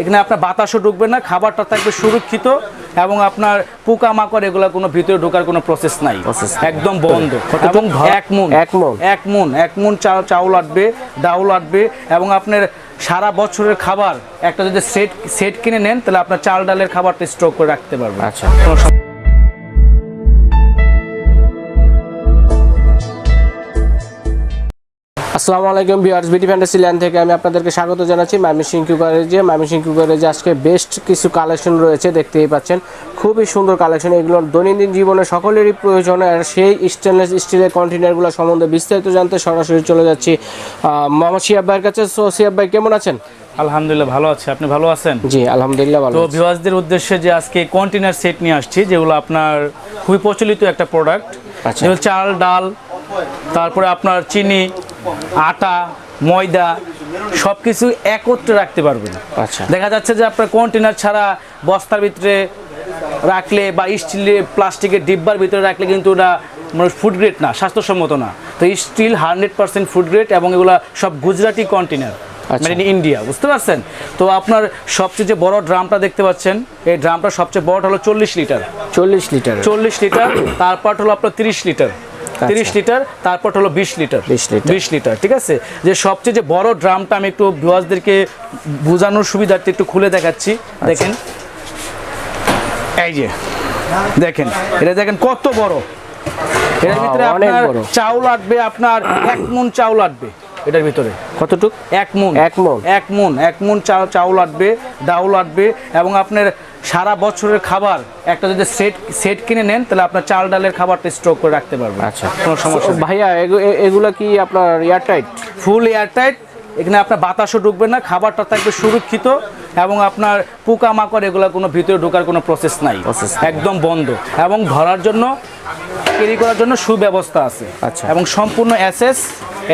এখানে আপনার বাতাসও ঢুকবে না খাবারটা থাকবে সুরক্ষিত এবং আপনার পোকা মাকড় এগুলো কোনো ভিতরে ঢোকার কোনো প্রসেস নাই। একদম বন্ধ। এবং এক মন। এক মন। এক মন। এক মন চাল চাউল আটবে ডাউল আটবে এবং আপনার সারা বছরের খাবার একটা যদি সেট সেট কিনে নেন তাহলে আপনার চাল ডালের খাবারটা স্টক করে রাখতে পারবেন। আচ্ছা। আসসালামু আলাইকুম ভিউয়ার্স বিটি ফ্যান্টাসি ল্যান্ড থেকে আমি আপনাদেরকে স্বাগত জানাচ্ছি মাইমিসিং কুকারেজে। মাইমিসিং কুকারেজে আজকে বেস্ট কিছু কালেকশন রয়েছে দেখতেই পাচ্ছেন। খুবই সুন্দর কালেকশন এগুলো দৈনন্দিন জীবনে সকলেরই প্রয়োজন আর সেই স্টেনলেস স্টিলের কন্টেনারগুলো সম্বন্ধে বিস্তারিত জানতে সরাসরি চলে যাচ্ছি। মোহাম্মদ শিয়াব ভাইয়ের কাছে। সো শিয়াব ভাই কেমন আছেন? আলহামদুলিল্লাহ ভালো আছে। আপনি ভালো আছেন? জি আলহামদুলিল্লাহ ভালো তো ভিউয়ার্সদের উদ্দেশ্যে যে আজকে কন্টেনার সেট নিয়ে আসছি যেগুলো আপনার খুবই প্রচলিত একটা প্রোডাক্ট আচ্ছা। যেগুলো চাল ডাল তারপরে আপনার চিনি আটা ময়দা সব কিছু একত্রে রাখতে পারবেন। আচ্ছা। দেখা যাচ্ছে যে আপনার কন্টেনার ছাড়া বস্তার ভিতরে রাখলে বা স্টিলের প্লাস্টিকের ডিব্বার ভিতরে রাখলে কিন্তু ওটা মানে ফুড গ্রেড না স্বাস্থ্যসম্মত না। তো steel hundred percent food grade এবং এগুলো সব গুজরাটি কন্টেনার। মানে ইন্ডিয়া বুঝতে পারছেন? তো আপনার সবচেয়ে যে বড় ড্রামটা দেখতে পাচ্ছেন এই ড্রামটা সবচেয়ে বড় হলো চল্লিশ লিটার। চল্লিশ লিটার চল্লিশ লিটার তারপর হলো আপনার তিরিশ লিটার। তিরিশ লিটার তারপর হলো বিশ লিটার। 20 লিটার। বিশ লিটার ঠিক আছে? যে সবচেয়ে যে বড় ড্রামটা আমি একটু ভিউয়ার্সদেরকে বোঝানোর সুবিধার্থে একটু খুলে দেখাচ্ছি দেখেন। এই যে দেখেন এটা দেখেন কত বড়। এর ভিতরে আপনার চাউল আটবে আপনার এক মন চাউল আটবে। এটার ভিতরে। কতটুক? এক মন। এক মণ? এক মন। এক মন চাউল আটবে ডাউল আটবে এবং আপনার সারা বছরের খাবার একটা যদি সেট সেট কিনে নেন তাহলে আপনার চাল ডালের খাবারটা স্টক করে রাখতে পারবেন। আচ্ছা। কোনো সমস্যা ভাইয়া এগুলো কি আপনার এয়ারটাইট ফুল এয়ারটাইট এখানে আপনার বাতাসও ঢুকবে না খাবারটা থাকবে সুরক্ষিত এবং আপনার পোকা মাকড় এগুলো কোনো ভিতরে ঢোকার কোনো প্রসেস নাই। একদম বন্ধ। এবং ধরার জন্য ক্যারি করার জন্য সুব্যবস্থা আছে। আচ্ছা। এবং সম্পূর্ণ অ্যাসেস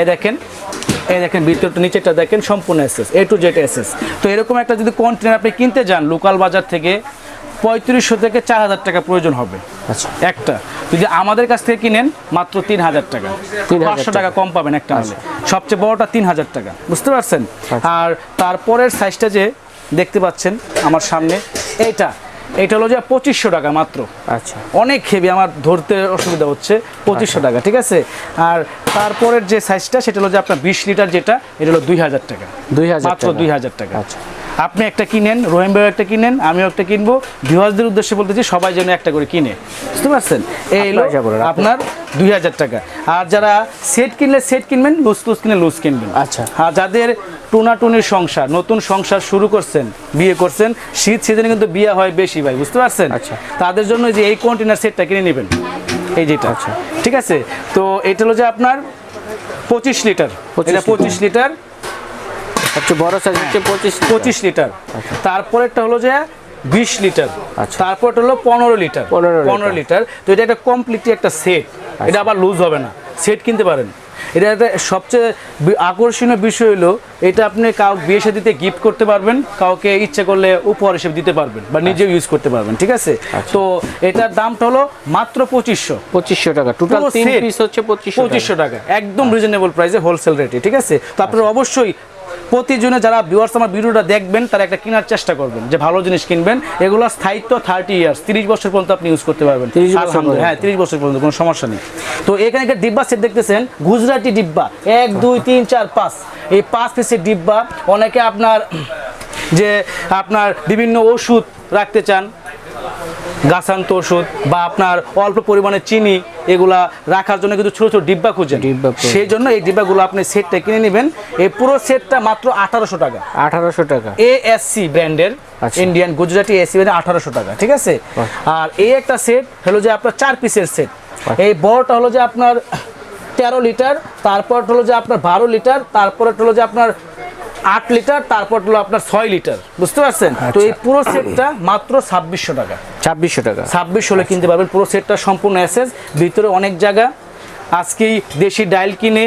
এ দেখেন এই দেখেন ভিতরটা নিচেটা দেখেন সম্পূর্ণ SS A to Z SS তো এরকম একটা যদি কন্টেনার আপনি কিনতে যান লোকাল বাজার থেকে পঁয়ত্রিশশো থেকে চার হাজার টাকা প্রয়োজন হবে। আচ্ছা। একটা যদি আমাদের কাছ থেকে কিনেন মাত্র তিন হাজার টাকা। 3,000 পাঁচশো টাকা। কম পাবেন একটা মালে। সবচেয়ে বড়টা তিন হাজার টাকা বুঝতে পারছেন? আর তারপরের সাইজটা যে দেখতে পাচ্ছেন আমার সামনে এইটা। এটা হলো যে পঁচিশশো টাকা মাত্র। আচ্ছা। অনেক হেভি আমার ধরতে অসুবিধা হচ্ছে। পঁচিশশো টাকা ঠিক আছে? আর তারপরের যে সাইজটা সেটা হলো যে আপনার বিশ লিটার যেটা এটা হলো দুই হাজার টাকা। 2000 মাত্র দুই হাজার টাকা। আচ্ছা। আপনি একটা কিনেন রহিম ভাই একটা কিনেন আমিও একটা কিনবো। ভিউয়ার্সদের উদ্দেশ্যে বলতেছি সবাই যেন একটা করে কিনে। বুঝতে পারছেন? এই হলো আপনার দুই হাজার টাকা। আর যারা সেট কিনলে সেট কিনবেন লুজ লুজ কিনলে লুজ কিনবেন। আচ্ছা। আর যাদের টুনাটুনির সংসার নতুন সংসার শুরু করছেন বিয়ে করছেন শীত সিজনে কিন্তু বিয়ে হয় বেশি ভাই বুঝতে পারছেন? আচ্ছা। তাদের জন্য যে এই কন্টেনার সেটটা কিনে নেবেন এই যেটা। আচ্ছা। ঠিক আছে? তো এটা হলো যে আপনার পঁচিশ লিটার। 25 এটা পঁচিশ লিটার। সবচেয়ে বড় সাইজ হচ্ছে পঁচিশ পঁচিশ লিটার। তারপরেরটা হলো যে বিশ লিটার। আচ্ছা। তারপরটা হলো পনেরো লিটার। 15 লিটার। পনেরো লিটার। তো এটা একটা কমপ্লিটলি একটা সেট এটা আবার লুজ হবে না। সেট কিনতে পারেন। এটা সবচেয়ে আকর্ষণীয় বিষয় হলো এটা আপনি কাউ বিয়ে সাথীতে গিফট করতে পারবেন কাউকে ইচ্ছে করলে উপহার হিসেবে দিতে পারবেন বা নিজেও ইউজ করতে পারবেন ঠিক আছে? তো এটার দামটা হলো মাত্র পঁচিশশো। পঁচিশশো টাকা। টোটাল তিন পিস হচ্ছে পঁচিশশো টাকা। একদম রিজনেবল প্রাইসে হোলসেল রেটে ঠিক আছে? তো আপনারা অবশ্যই প্রতিজনে যারা ভিউয়ার্স আমার ভিডিওটা দেখবেন তারা একটা কেনার চেষ্টা করবেন যে ভালো জিনিস কিনবেন। এগুলো স্থায়িত্ব থার্টি ইয়ার্স তিরিশ বছর পর্যন্ত আপনি ইউজ করতে পারবেন। 30 বছর আলহামদুলিল্লাহ, হ্যাঁ তিরিশ বছর পর্যন্ত কোনো সমস্যা নেই। তো এখানে একটা ডিব্বা সেট দেখতেছেন গুজরাটি ডিব্বা। এক দুই তিন চার পাঁচ। এই পাঁচ পিসের ডিব্বা অনেকে আপনার যে আপনার বিভিন্ন ওষুধ রাখতে চান গাছান্ত ওষুধ বা আপনার অল্প পরিমাণে চিনি এগুলা রাখার জন্য কিন্তু ছোট ছোট ডিব্বা খুঁজেন। ডিব্বা সেই জন্য এই ডিব্বাগুলো আপনি সেটটা কিনে নেবেন। এই পুরো সেটটা মাত্র আঠারোশো টাকা। আঠারোশো টাকা। এএসসি ব্র্যান্ডের আচ্ছা। ইন্ডিয়ান গুজরাটি এসি ব্র্যান্ড আঠারোশো টাকা ঠিক আছে? আর এই একটা সেট হলো যে আপনার চার পিসের সেট। এই বড়টা হলো যে আপনার তেরো লিটার তারপর হলো যে আপনার বারো লিটার তারপর হলো যে আপনার আট লিটার তারপর হলো আপনার ছয় লিটার। বুঝতে পারছেন? তো এই পুরো সেটটা মাত্র ছাব্বিশশো টাকা। ছাব্বিশশো টাকা। ছাব্বিশ হলে কিনতে পারবেন। পুরো সেটটা সম্পূর্ণ অ্যাসেস ভিতরে অনেক জায়গা। আজকেই দেশি ডাইল কিনে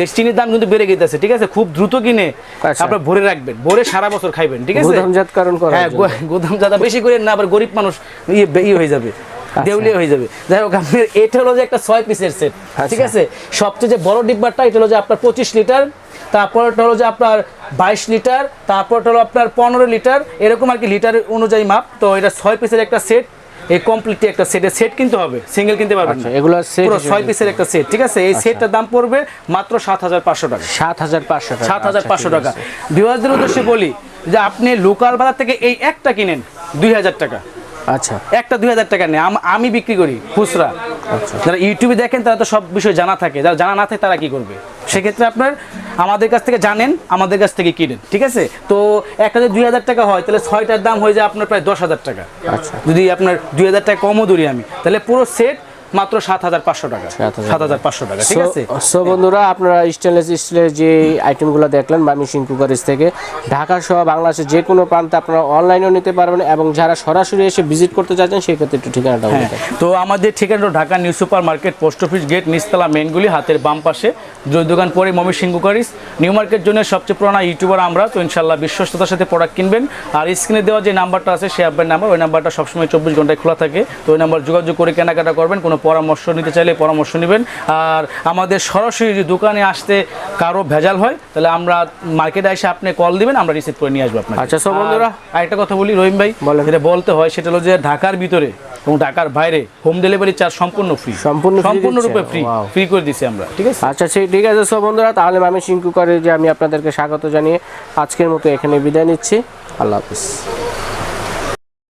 দেশ চিনির দাম কিন্তু বেড়ে গেছে ঠিক আছে? খুব দ্রুত কিনে আচ্ছা। আপনার ভরে রাখবেন। ভরে সারা বছর খাইবেন ঠিক আছে? হ্যাঁ বেশি করে না আবার গরিব মানুষ ইয়ে ইয়ে হয়ে যাবে। দেউলিয়া হয়ে যাবে। যাই হোক আপনার এটা হলো যে একটা ছয় পিসের সেট ঠিক আছে? সবচেয়ে যে বড় ডিব্বাটা এটা হলো যে আপনার পঁচিশ লিটার তারপরটা হলো যে আপনার বাইশ লিটার তারপরটা হলো আপনার পনেরো লিটার এরকম আর কি লিটার অনুযায়ী মাপ। তো এটা ছয় পিসের একটা সেট এই কমপ্লিট একটা সেটের সেট কিনতে হবে সিঙ্গেল কিনতে পারবেন আচ্ছা না। এগুলো সেট পুরো ছয় পিসের একটা সেট ঠিক আছে? এই সেটটার দাম পড়বে মাত্র সাত হাজার পাঁচশো টাকা। সাত হাজার পাঁচশো টাকা। সাত হাজার আচ্ছা, পাঁচশো টাকা। আছে। উদ্দেশ্যে বলি যে আপনি লোকাল বাজার থেকে এই একটা কিনেন দুই হাজার টাকা। আচ্ছা। একটা দুই হাজার টাকা নেই আম- বিক্রি করি খুচরা। আচ্ছা। যারা ইউটিউবে দেখেন তারা তো সব বিষয় জানা থাকে। যারা জানা না থাকে তারা কি করবে? সেক্ষেত্রে আপনার আমাদের কাছ থেকে জানেন আমাদের কাছ থেকে কিনেন ঠিক আছে? তো একটা যদি দুই হাজার টাকা হয় তাহলে ছয়টার দাম হয়ে যায় আপনার প্রায় দশ হাজার টাকা। আচ্ছা। যদি আপনার দুই হাজার টাকা কমও ধরি আমি তাহলে পুরো সেট মাত্র সাত হাজার পাঁচশো টাকা। সাত হাজার পাঁচশো টাকা ঠিক আছে? সো বন্ধুরা আপনারা স্টেনলেস স্টিলের যে আইটেমগুলো দেখলেন মামিসিং কুকারিজ থেকে ঢাকা সহ বাংলাদেশের যে কোনো প্রান্তে আপনারা অনলাইনেও নিতে পারবেন এবং যারা সরাসরি এসে ভিজিট করতে চাচ্ছেন সেই ক্ষেত্রে একটু ঠিকানাটা হ্যাঁ তো আমাদের ঠিকানা হলো Dhaka New Super Market post office gate নিচতলা মেনগুলি হাতের বাম পাশে যে দোকান পরে মমি সিংহু করিস নিউ মার্কেট জন্য সবচেয়ে পুরোনো ইউটিউবার আমরা তো ইনশাল্লাহ বিশ্বস্ততার সাথে প্রোডাক্ট কিনবেন। আর স্ক্রিনে দেওয়া যে নাম্বারটা আছে সে অ্যাপের নাম্বার ওই নাম্বারটা সবসময় চব্বিশ ঘন্টায় খোলা থাকে। তো ওই নাম্বার যোগাযোগ করে কেনাকাটা করবেন কোনো পরামর্শ নিতে চাইলে পরামর্শ নেবেন। আর আমাদের সরাসরি যদি দোকানে আসতে কারও ভেজাল হয় তাহলে আমরা মার্কেটে এসে আপনি কল দিবেন আমরা রিসিভ করে নিয়ে আসব আপনার আচ্ছা, so বন্ধুরা- আরেকটা কথা বলি রহিম ভাই। যেটা বলতে হয় সেটা হলো যে ঢাকার ভিতরে এবং ঢাকার বাইরে হোম ডেলিভারি চার্জ সম্পূর্ণ ফ্রি সম্পূর্ণ সম্পূর্ণরূপে ফ্রি ফ্রি করে দিছি আমরা ঠিক আছে? আচ্ছা সেই ঠিক আছে সব বন্ধুরা তাহলে মামি সিং কুকারে যে আমি আপনাদেরকে স্বাগত জানিয়ে আজকের মতো এখানে বিদায় নিচ্ছি। আল্লাহ হাফিজ।